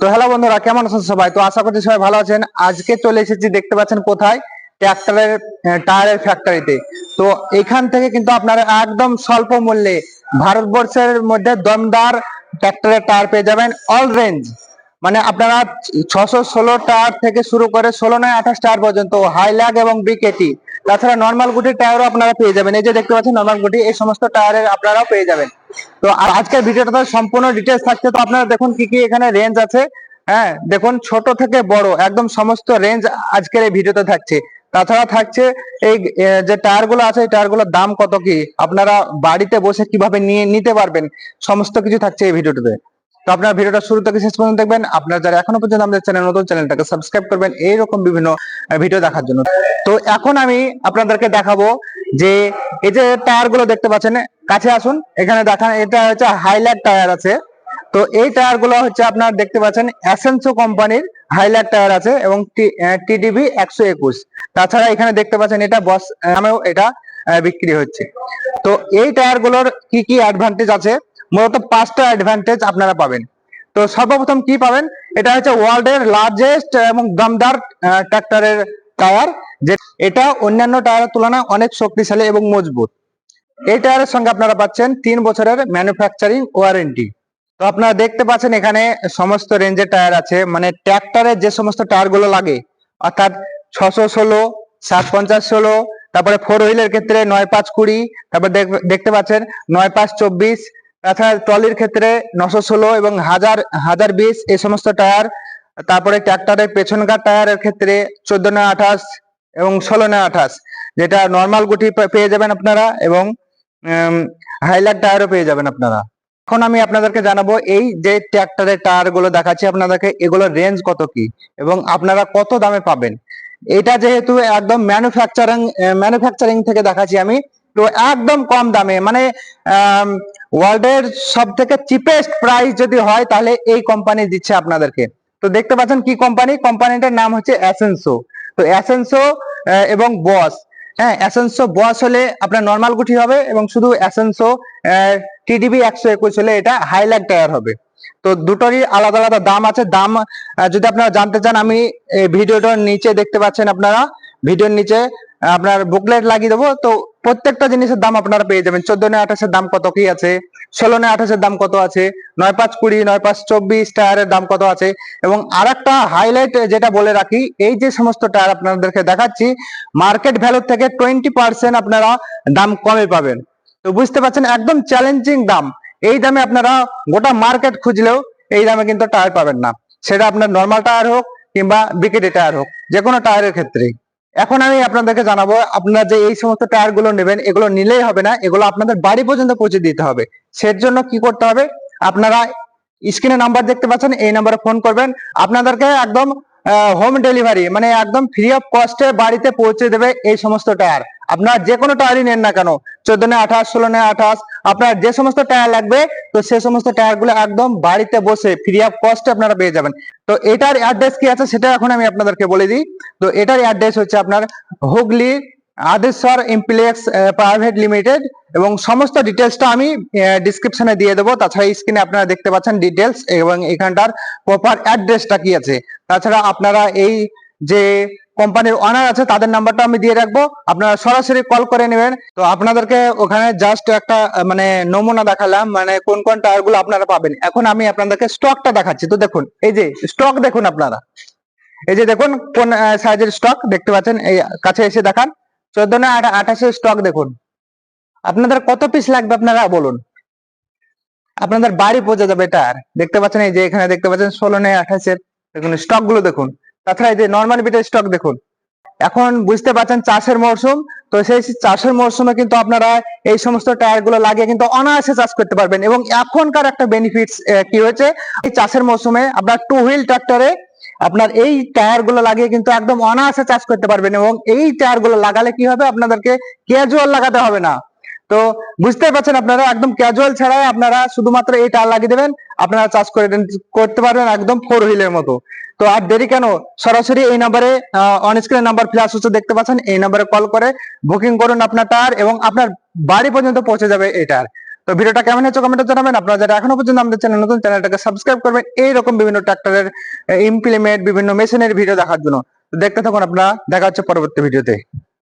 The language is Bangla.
তো হ্যালো বন্ধুরা, কেমন আছেন সবাই? তো আশা করছি সবাই ভালো আছেন। আজকে চলে এসেছি, দেখতে পাচ্ছেন কোথায়? ট্র্যাক্টরের টায়ারের ফ্যাক্টরিতে তো। এখান থেকে কিন্তু আপনারা একদম স্বল্প মূল্যে ভারতবর্ষের মধ্যে দমদার ট্র্যাক্টরের টায়ার পেয়ে যাবেন অল রেঞ্জ মানে আপনারা ছশো ষোলো টায়ার থেকে শুরু করে ষোলো নয় আঠাশ টায়ার পর্যন্ত হাইল্যাগ এবং বিকেটি তাছাড়া নর্মাল গুটির টায়ারও আপনারা পেয়ে যাবেন। এই যে দেখতে পাচ্ছেন নর্মাল গুটি, এই সমস্ত টায়ারের আপনারাও পেয়ে যাবেন। তো আজকের ভিডিওটা সম্পূর্ণ ডিটেলস থাকছে, তো আপনারা দেখুন কি কি এখানে রেঞ্জ আছে। হ্যাঁ দেখুন ছোট থেকে বড়, একদম সমস্ত রেঞ্জ আজকের এই ভিডিওতে থাকছে। তাছাড়া থাকছে এই যে টায়ারগুলো আছে, এই টায়ারগুলোর দাম কত কি? আপনারা বাড়িতে বসে কীভাবে নিয়ে, নিতে পারবেন? সমস্ত কিছু থাকছে এই ভিডিওটাতে। তো আপনার ভিডিওটা শুরু থেকে শেষ পর্যন্ত দেখবেন। আপনারা যারা এখনও পর্যন্ত আমাদের চ্যানেল, নতুন চ্যানেলটাকে সাবস্ক্রাইব করবেন, এইরকম বিভিন্ন ভিডিও দেখার জন্য। তো এখন আমি আপনাদেরকে দেখাবো যে, এই যে টায়ারগুলো দেখতে পাচ্ছেন, কাছে আসুন, এখানে দেখান, এটা হচ্ছে হাইলাইট টায়ার আছে। তো এই টায়ারগুলো হচ্ছে আপনার দেখতে পাচ্ছেন অ্যাসেন্সো কোম্পানির হাইলাইট টায়ার আছে এবং টিডিবি একশো একুশ। তাছাড়া এখানে দেখতে পাচ্ছেন, এটা বস, নামেও এটা বিক্রি হচ্ছে। তো এই টায়ারগুলোর কি কি অ্যাডভান্টেজ আছে? মূলত পাঁচটা অ্যাডভান্টেজ আপনারা পাবেন। তো সর্বপ্রথম কি পাবেন? এটা হচ্ছে ওয়ার্ল্ডের লার্জেস্ট এবং দমদার ট্রাক্টরের টায়ার যে এটা অন্যান্য টায়ারের তুলনায় অনেক শক্তিশালী এবং মজবুত। এই টায়ারের সঙ্গে আপনারা পাচ্ছেন তিন বছরের ম্যানুফ্যাকচারিং ওয়ারেন্টি তো আপনারা দেখতে পাচ্ছেন এখানে সমস্ত রেঞ্জের টায়ার আছে। মানে ট্র্যাক্টরের যে সমস্ত টায়ারগুলো লাগে, অর্থাৎ ছশো ষোলো সাত পঞ্চাশ ষোলো, তারপরে ফোর হুইলের ক্ষেত্রে নয় পাঁচ কুড়ি, তারপর দেখ- দেখতে পাচ্ছেন নয় পাঁচ চব্বিশ তাছাড়া ট্রলির ক্ষেত্রে নশো ষোলো এবং হাজার হাজার বিশ এই সমস্ত টায়ার, তারপরে ট্র্যাক্টরের পেছনকার টায়ারের ক্ষেত্রে চোদ্দ নয় আঠাশ এবং ষোলো নয় আঠাশ, যেটা নর্মাল গুটি পেয়ে যাবেন আপনারা এবং হাইলাইট টায়ারও পেয়ে যাবেন আপনারা। এখন আমি আপনাদেরকে জানাব এই যে ট্র্যাক্টরের টায়ারগুলো দেখাচ্ছি আপনাদেরকে এগুলোর রেঞ্জ কত কি এবং আপনারা কত দামে পাবেন? এটা যেহেতু একদম ম্যানুফ্যাকচারিং ম্যানুফ্যাকচারিং থেকে দেখাচ্ছি আমি, তো একদম কম দামে মানে ওয়ার্ল্ডের সব থেকে চিপেস্ট প্রাইস যদি হয়, তাহলে এই কোম্পানি দিচ্ছে আপনাদেরকে। তো দেখতে পাচ্ছেন কি কোম্পানি কোম্পানিটার নাম হচ্ছে অ্যাসেন্সো তো অ্যাসেন্সো এবং বস হ্যাঁ অ্যাসেন্সো বস হলে আপনার নর্মাল গুটি হবে এবং শুধু অ্যাসেন্সো টিডিবি একশো একুশ হলে এটা হাইলাইট টায়ার হবে। তো দুটোরই আলাদা আলাদা দাম আছে। দাম যদি আপনারা জানতে চান, আমি ভিডিওটার নিচে দেখতে পাচ্ছেন আপনারা। ভিডিওর নিচে আপনার বুকলেট লাগিয়ে দেবো। তো প্রত্যেকটা জিনিসের দাম আপনারা পেয়ে যাবেন। চোদ্দ নয় আঠাশের দাম কত কি আছে? ষোলো নয় আঠাশের দাম কত আছে? নয় পাঁচ কুড়ি, নয় পাঁচ চব্বিশ টায়ারের দাম কত আছে? এবং আর একটা হাইলাইট যেটা বলে রাখি, এই যে সমস্ত টায়ার আপনাদেরকে দেখাচ্ছি মার্কেট ভ্যালু থেকে টোয়েন্টি পার্সেন্ট আপনারা দাম কমে পাবেন। তো বুঝতে পারছেন, একদম চ্যালেঞ্জিং দাম। এই দামে আপনারা গোটা মার্কেট খুঁজলেও এই দামে কিন্তু টায়ার পাবেন না। সেটা আপনার নর্মাল টায়ার হোক কিংবা বিকেটি টায়ার হোক যে কোনো টায়ারের ক্ষেত্রেই। এখন আমি আপনাদেরকে জানাব, আপনারা যে এই সমস্ত টায়ারগুলো নেবেন, এগুলো নিলেই হবে না, এগুলো আপনাদের বাড়ি পর্যন্ত পৌঁছে দিতে হবে। সের জন্য কি করতে হবে? আপনারা স্ক্রিনে নাম্বার দেখতে পাচ্ছেন, এই নাম্বারে ফোন করবেন। আপনাদেরকে একদম হোম ডেলিভারি মানে একদম ফ্রি অফ কস্টে বাড়িতে পৌঁছে দেবে এই সমস্ত টায়ার আপনারা যে কোনো টায়ারই নেন না কেন? চোদ্দ নয় আঠাশ, ষোলো নয় আঠাশ, আপনার যে সমস্ত টায়ার লাগবে, তো সে সমস্ত টায়ারগুলো একদম বাড়িতে বসে ফ্রি অফ কস্টে আপনারা পেয়ে যাবেন। তো এটার অ্যাড্রেস কি আছে সেটা এখন আমি আপনাদেরকে বলে দিই। তো এটার অ্যাড্রেস হচ্ছে আপনার Hooghly, Adeshwar Implex private limited এবং সমস্ত ডিটেলসটা আমি ডিসক্রিপশনে দিয়ে দেবো। তাছাড়া স্ক্রিনে আপনারা দেখতে পাচ্ছেন ডিটেলস এবং এখানটার প্রপার অ্যাড্রেসটা কি আছে। তাছাড়া আপনারা এই যে কোম্পানির অনার আছে, তাদের নাম্বারটা আমি দিয়ে রাখব। আপনারা সরাসরি কল করে নেবেন। তো আপনাদেরকে ওখানে জাস্ট একটা মানে নমুনা দেখালাম মানে কোন কোন টায়ারগুলো আপনারা পাবেন। এখন আমি আপনাদেরকে স্টকটা দেখাচ্ছি। তো দেখুন, এই যে স্টক দেখুন আপনারা। এই যে দেখুন, কোন সাইজের স্টক দেখতে পাচ্ছেন। এই কাছে এসে দেখান। চোদ্দ না আঠাশের স্টক দেখুন। আপনাদের কত পিস লাগবে আপনারা বলুন। আপনাদের বাড়ি পৌঁছে যাবে টায়ার। দেখতে পাচ্ছেন, এই যে এখানে দেখতে পাচ্ছেন, ষোলো নয় আঠাশের। দেখুন স্টকগুলো দেখুন। তাছাড়া এই যে নর্মাল বিটের স্টক দেখুন, এখন বুঝতে পারছেন চাষের মরশুম তো সেই চাষের মরশুমে কিন্তু আপনারা এই সমস্ত টায়ারগুলো লাগিয়ে কিন্তু অনায়াসে চাষ করতে পারবেন এবং এখনকার একটা বেনিফিটস কি হয়েছে? এই চাষের মরশুমে আপনার টু হুইল ট্রাক্টরে আপনার এই টায়ারগুলো লাগিয়ে কিন্তু একদম অনায়াসে চাষ করতে পারবেন এবং এই টায়ারগুলো লাগালে কি হবে? আপনাদেরকে ক্যাজুয়াল লাগাতে হবে না। তো বুঝতেই পারছেন আপনারা, একদম ক্যাজুয়াল ছাড়াই আপনারা শুধুমাত্র এই টায়ার লাগিয়ে দেবেন, আপনারা চাষ করে করতে পারবেন একদম ফোর হুইলের মতো। তো আর দেরি কেন? সরাসরি এই নাম্বারে অন স্ক্রিন নাম্বার ফ্ল্যাশ হচ্ছে দেখতে পাচ্ছেন, এই নাম্বারে কল করে বুকিং করুন আপনার টায়ার এবং আপনার বাড়ি পর্যন্ত পৌঁছে যাবে এই টায়ার তো ভিডিওটা কেমন হয়েছে কমেন্টে জানাবেন, আপনারা যারা এখনও পর্যন্ত আমাদের চ্যানেল নতুন, চ্যানেলটাকে সাবস্ক্রাইব করবেন, এইরকম বিভিন্ন ট্রাক্টরের ইমপ্লিমেন্ট বিভিন্ন মেশিনের ভিডিও দেখার জন্য। দেখতে থাকুন আপনারা, দেখা হচ্ছে পরবর্তী ভিডিওতে